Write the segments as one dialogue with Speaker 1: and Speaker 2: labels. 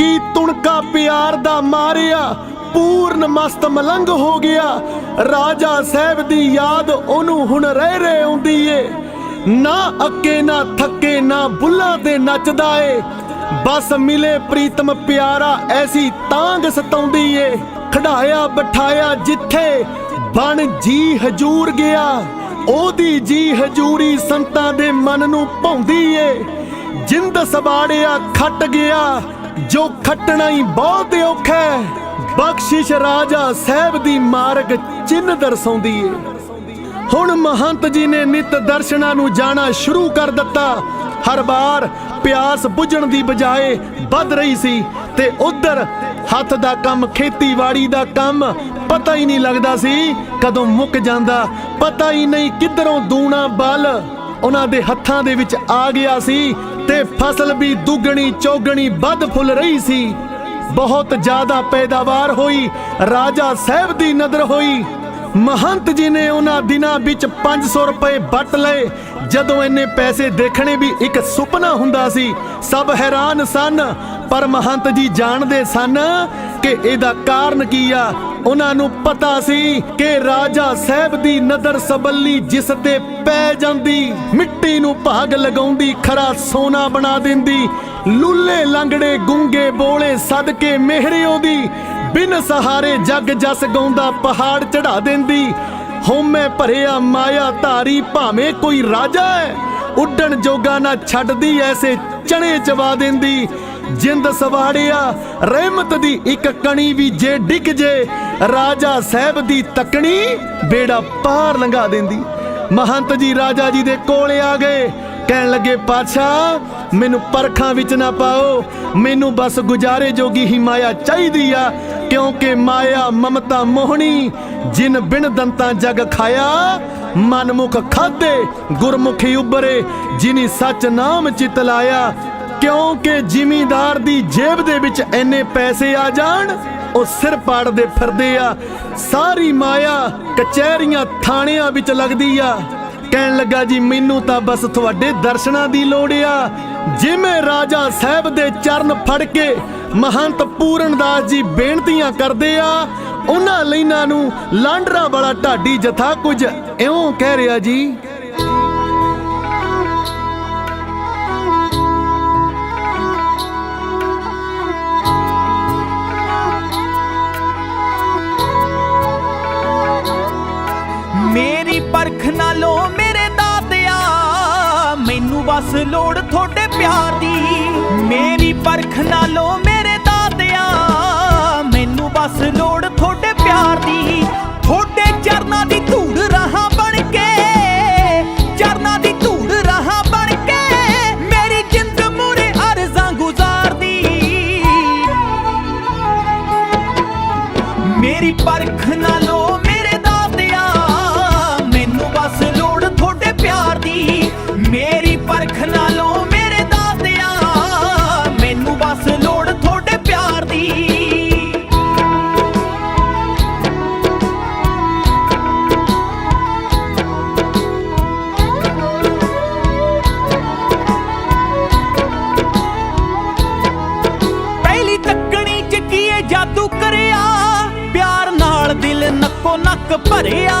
Speaker 1: ਕੀ ਤੁਣਕਾ ਪਿਆਰ ਦਾ ਮਾਰਿਆ? ਪੂਰਨ ਮਸਤ ਮਲੰਗ ਹੋ ਗਿਆ। ਰਾਜਾ ਸਾਹਿਬ ਦੀ ਯਾਦ ਉਹਨੂੰ ਹੁਣ ਰਹਿ ਰਹਿ ਆਉਂਦੀ ਏ। ਨਾ ਅੱਕੇ, ਨਾ ਥੱਕੇ, ਨਾ ਬੁੱਲਾਂ ਤੇ ਨੱਚਦਾ ਏ। ਬਸ ਮਿਲੇ ਪ੍ਰੀਤਮ ਪਿਆਰਾ, ਐਸੀ ਤਾਂਗ ਸਤਾਉਂਦੀ ਏ। ਖੜਾਇਆ, ਬਿਠਾਇਆ ਜਿੱਥੇ ਬਣ ਜੀ ਹਜੂਰ ਗਿਆ। ਉਹਦੀ ਜੀ ਹਜੂਰੀ ਸੰਤਾਂ ਦੇ ਮਨ ਨੂੰ ਭਾਉਂਦੀ ਏ। ਜਿੰਦ ਸਬਾੜਿਆ ਖੱਟ ਗਿਆ। ਜੋ ਖੱਟਣਾ ਹੀ ਬਹੁਤ ਔਖਾ ਹੈ। ਬਖਸ਼ਿਸ਼ ਰਾਜਾ ਸਾਹਿਬ ਦੀ ਮਾਰਗ ਚਿੰਨ ਦਰਸਾਉਂਦੀ ਏ। ਹੁਣ ਮਹੰਤ ਜੀ ਨੇ ਨਿਤ ਦਰਸ਼ਨਾਂ ਨੂੰ ਜਾਣਾ ਸ਼ੁਰੂ ਕਰ ਦਿੱਤਾ। ਹਰ ਵਾਰ ਪਿਆਸ ਬੁਝਣ ਦੀ ਬਜਾਏ ਵੱਧ ਰਹੀ ਸੀ ਤੇ ਉਧਰ ਹੱਥ ਦਾ ਕੰਮ, ਖੇਤੀਬਾੜੀ ਦਾ ਕੰਮ ਪਤਾ ਹੀ ਨਹੀਂ ਲੱਗਦਾ ਸੀ ਕਦੋਂ ਮੁੱਕ ਜਾਂਦਾ। ਪਤਾ ਹੀ ਨਹੀਂ ਕਿੱਧਰੋਂ ਦੂਣਾ ਬਲ ਉਹਨਾਂ ਦੇ ਹੱਥਾਂ ਦੇ ਵਿੱਚ ਆ ਗਿਆ ਸੀ ਤੇ ਫਸਲ ਵੀ ਦੁੱਗਣੀ, ਚੌਗਣੀ, ਵੱਧ ਫੁੱਲ ਰਹੀ ਸੀ। ਬਹੁਤ ਜ਼ਿਆਦਾ ਪੈਦਾਵਾਰ ਹੋਈ। ਰਾਜਾ ਸਾਹਿਬ ਦੀ ਨਜ਼ਰ ਹੋਈ। ਮਹੰਤ ਜੀ ਨੇ ਉਹਨਾਂ ਦਿਨਾਂ ਵਿੱਚ 500 ਰੁਪਏ ਵੱਟ ਲਏ। ਜਦੋਂ ਇੰਨੇ ਪੈਸੇ ਦੇਖਣੇ ਵੀ ਇੱਕ ਸੁਪਨਾ ਹੁੰਦਾ ਸੀ, ਸਭ ਹੈਰਾਨ ਸਨ। ਪਰ ਮਹੰਤ ਜੀ ਜਾਣਦੇ ਸਨ ਕਿ ਇਹਦਾ ਕਾਰਨ ਕੀ ਆ। ਉਹਨਾਂ ਨੂੰ ਪਤਾ ਸੀ ਕਿ ਰਾਜਾ ਸਾਹਿਬ ਦੀ ਨਦਰ ਸਬੱਲੀ ਜਿਸ ਤੇ ਪੈ ਜਾਂਦੀ, ਮਿੱਟੀ ਨੂੰ ਭਾਗ ਲਗਾਉਂਦੀ ਖਰਾ ਸੋਨਾ ਬਣਾ ਦਿੰਦੀ, ਲੁੱਲੇ ਲੰਗੜੇ ਗੁੰਗੇ ਬੋਲੇ ਸਦਕੇ ਮਿਹਰਿਓ ਦੀ ਬਿਨ ਸਹਾਰੇ ਜਗ ਜਸ ਗਾਉਂਦਾ ਪਹਾੜ ਚੜਾ ਦਿੰਦੀ ਹੋਮੇ ਭਰਿਆ ਮਾਇਆ ਧਾਰੀ ਭਾਵੇਂ ਕੋਈ ਰਾਜਾ ਹੈ, ਉੱਡਣ ਜੋਗਾ ਨਾ ਛੱਡਦੀ ਐਸੇ ਚਣੇ ਚਵਾ ਦਿੰਦੀ, ਜਿੰਦ ਸਵਾੜਿਆ ਰਹਿਮਤ ਦੀ ਇੱਕ ਕਣੀ ਵੀ ਜੇ ਡਿੱਗ ਜੇ ਰਾਜਾ ਸਾਹਿਬ ਦੀ ਤਕਣੀ ਬੇੜਾ ਪਾਰ ਲੰਘਾ ਦਿੰਦੀ। ਮਹੰਤ ਜੀ ਰਾਜਾ ਜੀ ਦੇ ਕੋਲ ਆ ਗਏ। ਕਹਿਣ ਲੱਗੇ, ਪਾਤਸ਼ਾਹ, ਮੈਨੂੰ ਪਰਖਾਂ ਵਿੱਚ ਨਾ ਪਾਓ। ਮੈਨੂੰ ਬਸ ਗੁਜ਼ਾਰੇ ਜੋਗੀ ਹੀ ਮਾਇਆ ਚਾਹੀਦੀ ਆ, ਕਿਉਂਕਿ ਮਾਇਆ ਮਮਤਾ ਮੋਹਣੀ, ਜਿਨ ਬਿਨ ਦੰਤਾਂ ਜਗ ਖਾਇਆ, ਮਨਮੁਖ ਖਾਦੇ ਗੁਰਮੁਖੀ ਉਬਰੇ ਜਿਨੀ ਸੱਚ ਨਾਮ ਚਿਤ ਲਾਇਆ, ਕਿਉਂਕਿ ਜ਼ਿਮੀਂਦਾਰ ਦੀ ਜੇਬ ਦੇ ਵਿੱਚ ਐਨੇ ਪੈਸੇ ਆ ਜਾਣ ਉਹ ਸਿਰ ਪਾੜਦੇ ਫਿਰਦੇ ਆ। ਸਾਰੀ ਮਾਇਆ ਕਚਹਿਰੀਆਂ ਥਾਣਿਆਂ ਵਿੱਚ ਲੱਗਦੀ ਆ। ਕਹਿਣ ਲੱਗਾ ਜੀ, ਮੈਨੂੰ ਤਾਂ ਬਸ ਤੁਹਾਡੇ ਦਰਸ਼ਨਾਂ ਦੀ ਲੋੜ ਆ। ਜਿਵੇਂ ਰਾਜਾ ਸਾਹਿਬ ਦੇ ਚਰਨ ਫੜ ਕੇ ਮਹੰਤ ਪੂਰਨਦਾਸ ਜੀ ਬੇਨਤੀਆਂ ਕਰਦੇ ਆ, ਉਹਨਾਂ ਲੈਣਾ ਨੂੰ ਲਾਂਡਰਾ ਵਾਲਾ ਢਾਡੀ ਜਥਾ ਕੁਝ ਇਉਂ ਕਹਿ ਰਿਹਾ ਜੀ
Speaker 2: ਮੈਨੂੰ ਬਸ ਲੋੜ ਤੁਹਾਡੇ ਪਿਆਰ ਦੀ। ਮੇਰੀ ਪਰਖ ਨਾਲੋਂ ਮੇਰੇ ਦਾਤਿਆ। ਮੈਨੂੰ ਬਸ ਲੋੜ ਤੁਹਾਡੇ ਨੱਕੋ ਨੱਕ ਭਰਿਆ,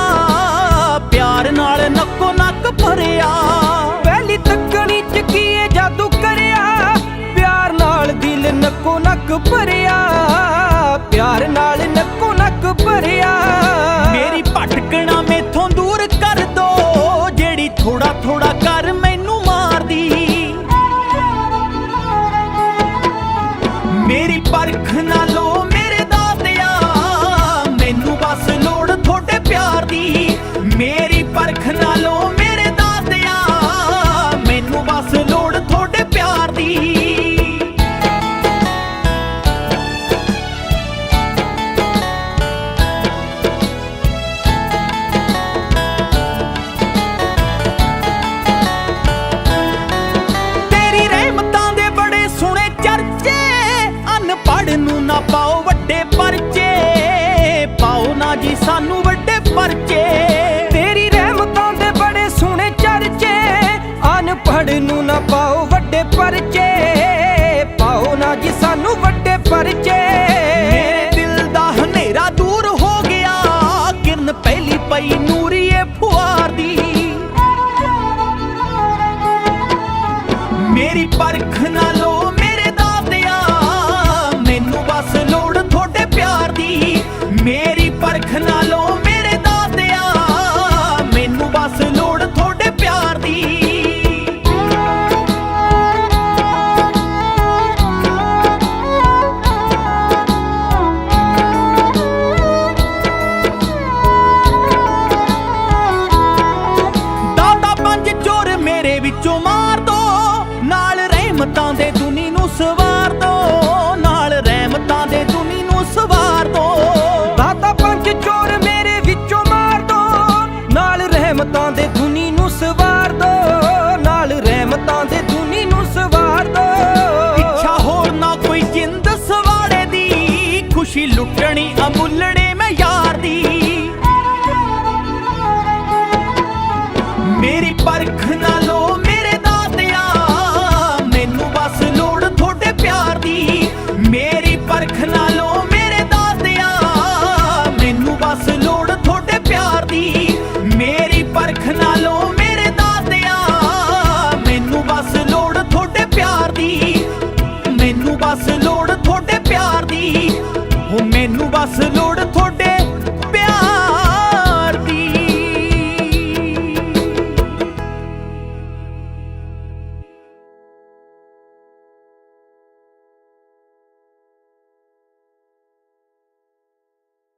Speaker 2: ਪਿਆਰ ਨਾਲ ਨੱਕੋ ਨੱਕ ਭਰਿਆ।
Speaker 3: ਪਹਿਲੀ ਤੱਕਣੀ ਚ ਕੀਏ ਜਾਦੂ ਕਰਿਆ? ਪਿਆਰ ਨਾਲ ਦਿਲ ਨੱਕੋ ਨੱਕ ਭਰਿਆ, ਪਿਆਰ ਨਾਲ ਨੱਕੋ ਨੱਕ ਭਰਿਆ।
Speaker 2: ਮੇਰੀ ਭਟਕਣਾ ਮੇਥੋਂ ਦੂਰ ਕਰ ਦੋ, ਜਿਹੜੀ ਥੋੜਾ ਥੋੜਾ ਕਰ ਮੈਨੂੰ ਮਾਰਦੀ। ਮੇਰੀ ਪਰਖ ਨਾਲੋਂ ਮੇਰੇ ਪਿਆਰ ਦੀ। ਮੇਰੀ ਪਰਖ ਨਾਲੋਂ